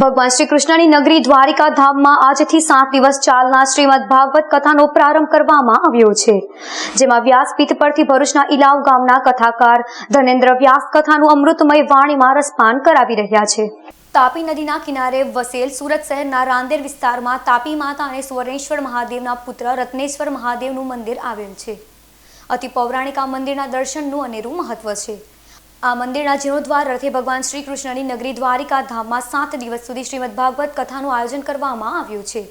ભગવાન શ્રી કૃષ્ણની નગરી દ્વારિકા ધામમાં આજથી સાત દિવસ ચાલનાર શ્રીમદ ભાગવત કથાનો પ્રારંભ કરવામાં આવ્યો છે, જેમાં વ્યાસપીઠ પરથી ભરૂચના ઇલાવ ગામના કથાકાર ધનેન્દ્ર વ્યાસ કથાનું અમૃતમય વાણીમાં રસપાન કરાવી રહ્યા છે. તાપી નદીના કિનારે વસેલ સુરત શહેરના રાંદેર વિસ્તારમાં તાપી માતા અને સુવર્ણેશ્વર મહાદેવના પુત્ર રત્નેશ્વર મહાદેવનું મંદિર આવેલ છે. અતિ પૌરાણિક આ મંદિરના દર્શનનું અનેરું મહત્વ છે. આ મંદિરના જીર્ણોદ્વાર રથે ભગવાન શ્રી કૃષ્ણની નગરી દ્વારિકા ધામમાં સાત દિવસ સુધી શ્રીમદ ભાગવત કથાનું આયોજન કરવામાં આવ્યું છે.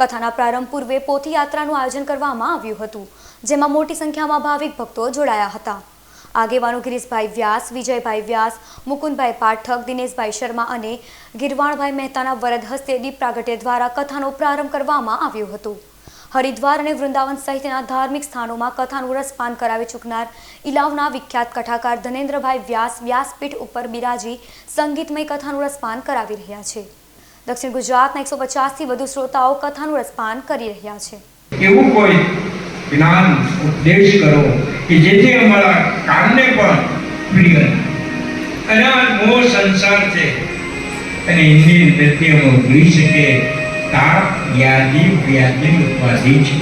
કથાના પ્રારંભ પૂર્વે પોથી યાત્રાનું આયોજન કરવામાં આવ્યું હતું, જેમાં મોટી સંખ્યામાં ભાવિક ભક્તો જોડાયા હતા. આગેવાનો ગિરીશભાઈ વ્યાસ, વિજયભાઈ વ્યાસ, મુકુંદભાઈ પાઠક, દિનેશભાઈ શર્મા અને ગિરવાણભાઈ મહેતાના વરદ હસ્તે દીપ પ્રાગટ્ય દ્વારા કથાનો પ્રારંભ કરવામાં આવ્યો હતો. હરિદ્વાર અને વૃંદાવન સહિતના ધાર્મિક સ્થાનોમાં કથાનું રસપાન કરાવી ચૂકનાર ઇલાવના વિખ્યાત કથાકાર ધનેન્દ્રભાઈ વ્યાસ વ્યાસપીઠ ઉપર બિરાજી સંગીતમય કથાનું રસપાન કરાવી રહ્યા છે. દક્ષિણ ગુજરાતના એકસો પચાસથી વધુ શ્રોતાઓ કથાનું રસપાન કરી રહ્યા છે. એવું કોઈ જ્ઞાન, ઉપદેશ કરો કે જેથી અમારા કાનને પણ પ્રિય અને આ મોહ સંસાર છે. અને એની નૃત્યમાં ભૂલી શકે તાપ વ્યાધિ વ્યાધિ ઉપાધિ છે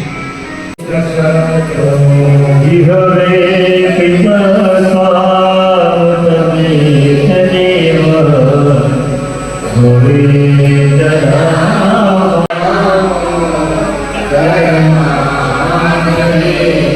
Yeah.